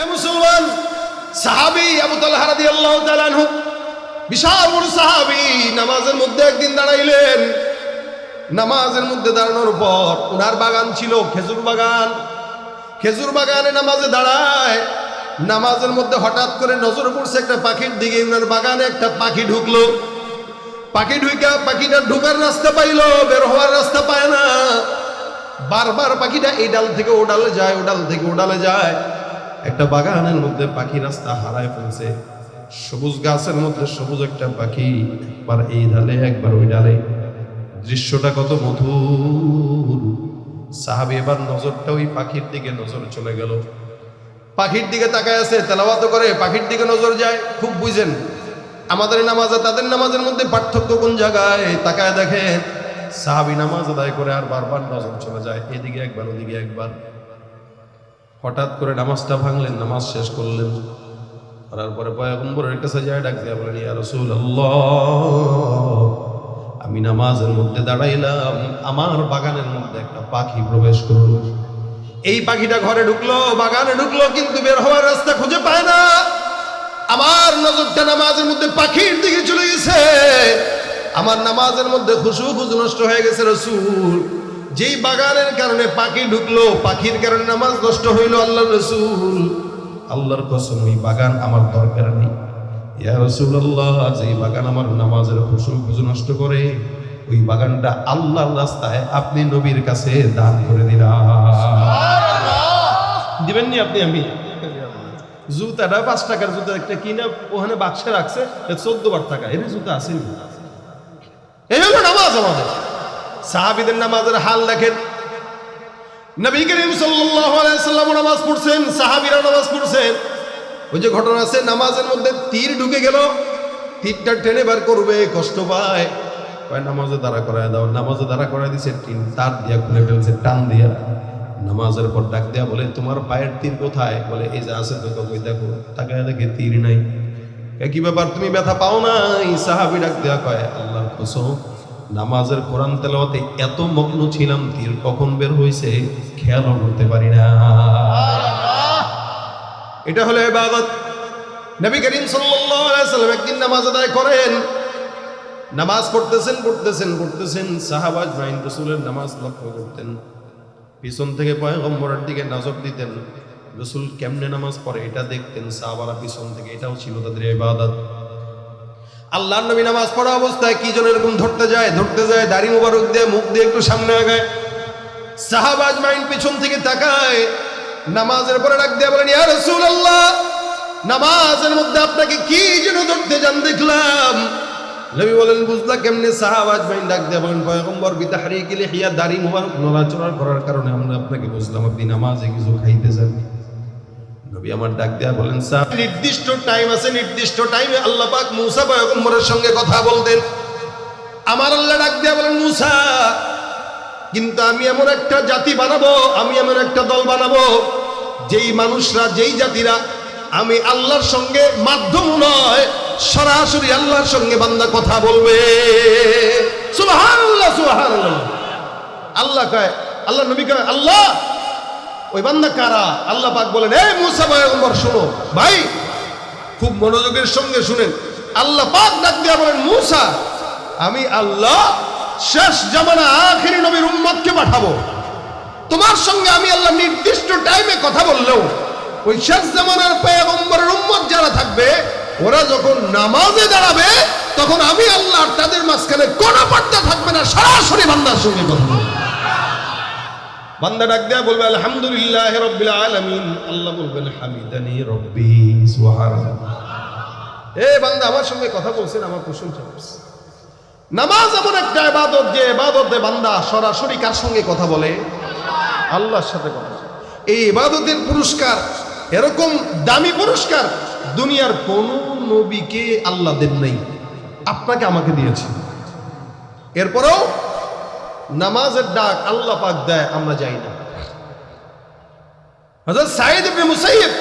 এ মুসলমান, সাহাবি আবু তালহা রাদিয়াল্লাহু তাআলা আনহু, বিশাল বড় সাহাবি, নামাজের মধ্যে একদিন দাঁড়াইলেন। নামাজের মধ্যে দাঁড়ানোর পর ওনার বাগান ছিল খেজুর বাগান। খেজুর বাগানে নামাজে দাঁড়ায়, নামাজের মধ্যে হঠাৎ করে নজর পড়ছে একটা পাখির দিকে ওনার বাগানে একটা পাখি ঢুকলো। পাখি ঢুকা পাখিটা ঢুকার রাস্তা পাইলো, বের হওয়ার রাস্তা পায় না। বারবার পাখিটা এই ডাল থেকে ও যায় ও ডাল থেকে ও ডালে যায়। একটা বাগানের মধ্যে পাখি রাস্তা হারায় ফেলছে। সবুজ গাছের মধ্যে সবুজ একটা পাখি একবার এই ডালে, একবার ওই ডালে। দৃশ্যটা কত মধুর। সাহাবি এবার নজরটা ওই পাখির দিকে নজর চলে গেল। পাখির দিকে তাকায় আছে, তেলাওয়াত করে, পাখির দিকে নজর যায়, খুব বুঝেন। আমাদের নামাজে তাদের নামাজের মধ্যে পার্থক্য কোন জায়গায়? তাকায় দেখেন, সাহাবি নামাজ আদায় করে আর বারবার নজর চলে যায়, এদিকে একবার, ওদিকে একবার। হঠাৎ করে নামাজটা ভাঙলেন, নামাজ শেষ করলেন। করার পরে পয়গম্বরের কাছে যায়, ডাক দিয়া বলেন, ইয়া রাসূলুল্লাহ, আমি নামাজের মধ্যে দাঁড়াইলাম, আমার বাগানের মধ্যে একটা পাখি প্রবেশ করল। এই পাখিটা ঘরে ঢুকলো, বাগানে ঢুকলো, কিন্তু বের হওয়ার রাস্তা খুঁজে পায় না। আমার নজরটা নামাজের মধ্যে পাখির দিকে চলে গেছে। আমার নামাজের মধ্যে খুশু খুশু নষ্ট হয়ে গেছে রসুল। যেই বাগানের কারণে পাখি ঢুকলো, পাখির কারণে নামাজ নষ্ট হইল আল্লাহ রসুল। আল্লাহর কসম ওই বাগান আমার দরকার নেই। ইয়া রসুল্লাহ যেই বাগান আমার নামাজের খুশু খুশু নষ্ট করে, ওই বাগানটা আল্লাহর রাস্তায় আপনি নবীর কাছে দান করে দিলাম। দিবেননি আপনি আমি? জুতাটা পাঁচ টাকার জুতা একটা কিনে ওখানে বাক্সে রাখছে চোদ্দ বার টাকা এর জুতা আসেনি এই হলো নামাজ আমাদের। সাহাবিদের নামাজের হাল দেখেন। নবী করিম সাল্লাম নামাজ পড়ছেন, সাহাবীরা নামাজ পড়ছেন। ওই যে ঘটনা আছে, নামাজের মধ্যে তীর ঢুকে গেল। তীরটা টেনে বার করবে, কষ্ট পায়। কয়, নামাজে দাঁড়া করায় দাও, নামাজে দাঁড়া করায় দিছে, টিন তার দিয়া খুলে ফেলছে, টান দিয়া। নামাজের পর ডাক দেয়া বলে, তোমার পায়ের তীর কোথায়? বলে, এই যে আছে তো কই দেখো, তাকায় দেখে তীর নাই। কি ব্যাপার? তুমি ব্যথা পাও নাই? সাহাবি ডাক দেয়া কয়, আল্লাহর কসম নামাজের কোরআন তেলাওয়াতে এত মগ্ন ছিলাম তীর কখন বের হইছে খেয়ালও করতে পারি না। এটা হলো ইবাদত। নবী করিম সাল্লাল্লাহু আলাইহি সাল্লাম একদিন নামাজ আদায় করেন। নামাজ পড়তেছেন পড়তেছেন পড়তেছেন সাহাবাজ মাইন রসুলের নামাজ লক্ষ্য করতেন। পিছন থেকে পয়গম্বরের দিকে নজর দিতেন। রসুল কেমনে নামাজ পড়ে এটা দেখতেন, সাহাবারা পিছন থেকে, এটাও ছিল তাদের ইবাদত। আল্লাহর নবী নামাজ পড়া অবস্থায় কি জন এরকম ধরতে যায় ধরতে যায়, দাড়ি মুবারক দিয়ে মুখ দিয়ে একটু সামনে আগায়। সাহাবাজ মাইন পিছন থেকে তাকায়, নামাজের পরে ডাক দিয়ে বলেন, ইয়া রাসূলুল্লাহ, নামাজের মধ্যে আপনাকে কি যেন ধরতে যান দেখলাম। নবী বলেন, বুঝলা কেমনে? সাহাবাজ মাইন ডাক দিয়ে বলেন, পয়গম্বর, বিতাহরিকি লিহিয়া দাড়ি মুবারক নড়াচড়া করার কারণে আমরা আপনাকে বুঝলাম, আপনি নামাজে কিছু খাইতে যান নবী আমার ডাক দেয়া বলেন, স্যার, নির্দিষ্ট টাইম আছে, নির্দিষ্ট টাইমে আল্লাহ পাক মুসা পয়গম্বরের সঙ্গে কথা বলতেন। আমার আল্লাহ ডাক দেয়া বলেন, মুসা, কিন্তু আমি এমন একটা জাতি বানাবো, আমি এমন একটা দল বানাবো, যেই মানুষরা, যেই জাতিরা আমি আল্লাহর সঙ্গে মাধ্যম নয়, সরাসরি আল্লাহর সঙ্গে বান্দা কথা বলবে। সুবহানাল্লাহ সুবহানাল্লাহ। আল্লাহ কয়, আল্লাহ নবী কয়, আল্লাহ ওই বান্দা কারা? আল্লাহ পাক বলেন, এই মুসা পয়গম্বর, শোনো। ভাই, খুব মনোযোগের সঙ্গে শুনেন। আল্লাহ পাক ডাক দিয়া বলেন, মুসা, আমি আল্লাহ শেষ জামানা আখেরি নবীর উম্মতকে পাঠাবো। তোমার সঙ্গে আমি আল্লাহ নির্দিষ্ট টাইমে কথা বললেও, ওই শেষ জামানার পয়গম্বরের উম্মত যারা থাকবে, ওরা যখন নামাজে দাঁড়াবে, তখন আমি আল্লাহ তাদের মাঝখানে কোনো পর্দা থাকবে না। সরাসরি বান্দার সঙ্গে কথা বান্দা ডাক দেয়া বলবে, আলহামদুলিল্লাহ রব্বিল আলামিন। আল্লাহ বলবেন, হামিদানি রব্বি, সুবহানাল্লাহ। এ বান্দা, আমার সঙ্গে কথা বলছেন, আমার প্রশংসা করছে। নামাজ এমন একটা ইবাদত যে ইবাদতে বান্দা সরাসরি কার সঙ্গে কথা বলে? আল্লাহর সাথে কথা বলে। এই ইবাদতের পুরস্কার এরকম দামি পুরস্কার দুনিয়ার কোন নবীকে আল্লাহ দেন নাই। আপনাকে আমাকে দিয়েছে। এরপরেও নামাজের ডাক আল্লাহ পাক দেয়, আমরা যাই না। হযরত সাইদ ইবনে মুসাইয়্যিব,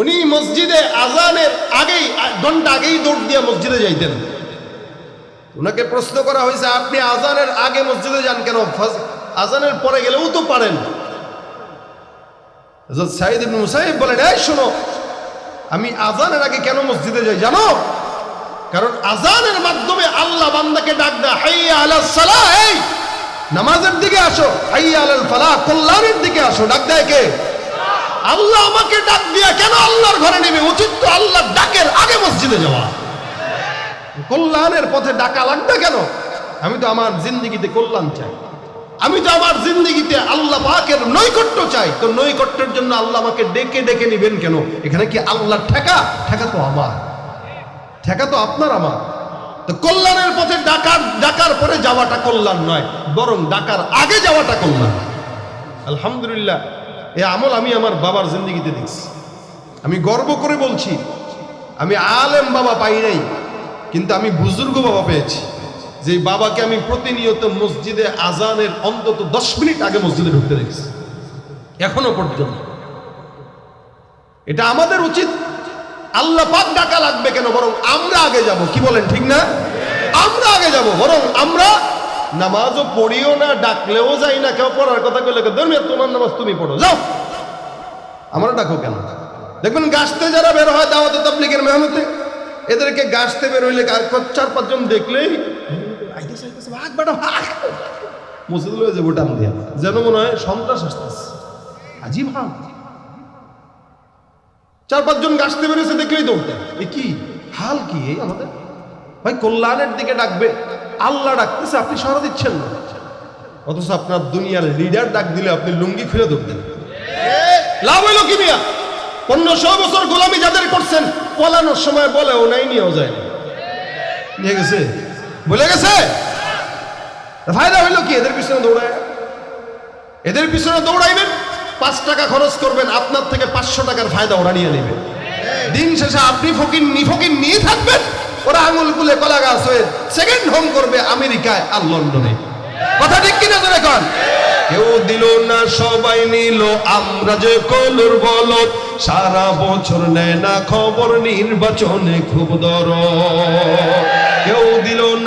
উনি মসজিদে আজানের আগেই, ঘণ্টা আগেই দৌড় দিয়ে মসজিদে যাইতেন। ওনাকে প্রশ্ন করা হয়েছে, আপনি আজানের আগে মসজিদে যান কেন? আজানের পরে গেলেও তো পারেন। সাইদ ইবনে মুসাইব বলেন, এই শোনো, আমি আজানের আগে কেন মসজিদে যাই? জানো? কারণ আজানের মাধ্যমে আল্লাহ বান্দাকে ডাক দেয়, হাইয়া আলাস সালাহ এই, নামাজের দিকে আসো, হাইয়া আলাল ফালাহ কল্যাণের দিকে আসো, ডাক দেয় কে? আল্লাহ আমাকে ডাক দিয়া কেন আল্লাহর ঘরে নেবে উচিত তো আল্লাহর ডাকের আগে মসজিদে যাওয়া। কল্যাণের পথে ডাকা লাগবে কেন? আমি তো আমার জিন্দগিতে কল্যাণ চাই। আমি তো আমার জিন্দগিতে আল্লাহ পাকের নৈকট্য চাই। তো নৈকট্যের জন্য আল্লাহ আমাকে ডেকে ডেকে নিবেন কেন? এখানে কি আল্লাহর ঠেকা? ঠেকা তো আমার। ঠেকা তো আপনার আমার। তো কল্যাণের পথে ডাকার ডাকার পরে যাওয়াটা কল্যাণ নয়, বরং ডাকার আগে যাওয়াটা কল্যাণ। আলহামদুলিল্লাহ, এ আমল আমি আমার বাবার জিন্দগিতে দেখছি আমি গর্ব করে বলছি, আমি আলেম বাবা পাই নাই, কিন্তু আমি বুজুর্গ বাবা পেয়েছি, যে বাবাকে আমি প্রতিনিয়ত মসজিদে আজানের অন্তত দশ মিনিট আগে মসজিদে ঢুকতে দেখছি। এখনও পর্যন্ত। এটা আমাদের উচিত আল্লাহ পাক ডাকা লাগবে কেন? বরং আমরা আগে যাব। কি বলেন ঠিক না? আমরা আগে যাব। বরং আমরা নামাজও পড়িও না ডাকলেও যাই না কেউ পড়ার কথা কইলে ধর্মীয় তোমার নামাজ তুমি পড়ো। যাও। আমরা ডাকো কেন? দেখবেন গাছতে যারা বের হয় দাওয়াতে তাবলিগের মেহনতে এদেরকে গাছতে বের হইলে চার পাঁচজন দেখলেই ভাগ বেটা, ভাগ। মসজিদ লয়ে যাব টান দিয়া। যেন মনে হয় সন্ত্রাস আসতেছে। আজীব হাল চার পাঁচজন গাছতে বেরোছে, দেখলেই দৌড়তে এ কি? হাল কি এই আমাদের? ভাই, কল্যাণের দিকে ডাকবে। আল্লাহ ডাকতেছে, আপনি সারা দিচ্ছেন না। অথচ আপনার দুনিয়ার লিডার ডাক দিলে আপনি লুঙ্গি খুলে ধরতেন লাভ হইল কি মিয়া? পনেরোশো বছর গোলামি যাদের করছেন, পলানোর সময় বলেও নাই নিয়েও যায় নিয়ে গেছে? বলে গেছে? ফায়দা হইল কি? এদের পিছনে দৌড়ায়। এদের পিছনে দৌড়াইবেন? পাঁচ টাকা খরচ করবেন, আপনার থেকে পাঁচশো টাকার ফায়দা ওরা নিয়ে নেবে। দিন শেষে আপনি ফকির নি ফকির নিয়ে থাকবেন, ওরা আঙুল কুলে কলা গাছ হয়ে সেকেন্ড হোম করবে আমেরিকায় আর লন্ডনে। কথা ঠিক কিনা ধরে কন? কেউ দিল না, সবাই নিল, আমরা যে কলুর বলত সারা বছর নেয় না খবর, নির্বাচনে খুব দর কেউ দিল না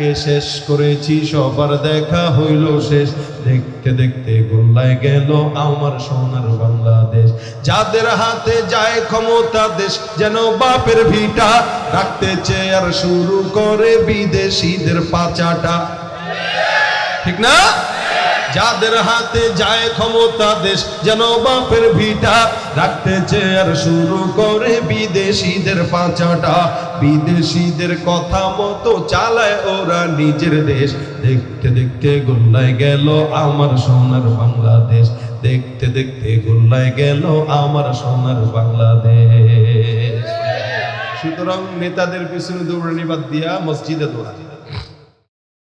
একে শেষ করেছি, সবার দেখা হইল শেষ। দেখতে দেখতে গোল্লায় গেল আমার সোনার বাংলাদেশ। যাদের হাতে যায় ক্ষমতা দেশ, যেন বাপের ভিটা রাখতে চেয়ার শুরু করে বিদেশিদের পাচাটা। ঠিক না? যাদের হাতে যায় ক্ষমতা দেশ, যেন বাপের ভিটা রাখতে চেয়ার শুরু করে বিদেশিদের পাঁচাটা। বিদেশিদের কথা মতো চালায় ওরা নিজের দেশ। দেখতে দেখতে গোল্লায় গেল আমার সোনার বাংলাদেশ। দেখতে দেখতে গোল্লায় গেল আমার সোনার বাংলাদেশ। সুতরাং নেতাদের পিছনে দৌড়ানি বাদ দিয়া মসজিদে দৌড়ায়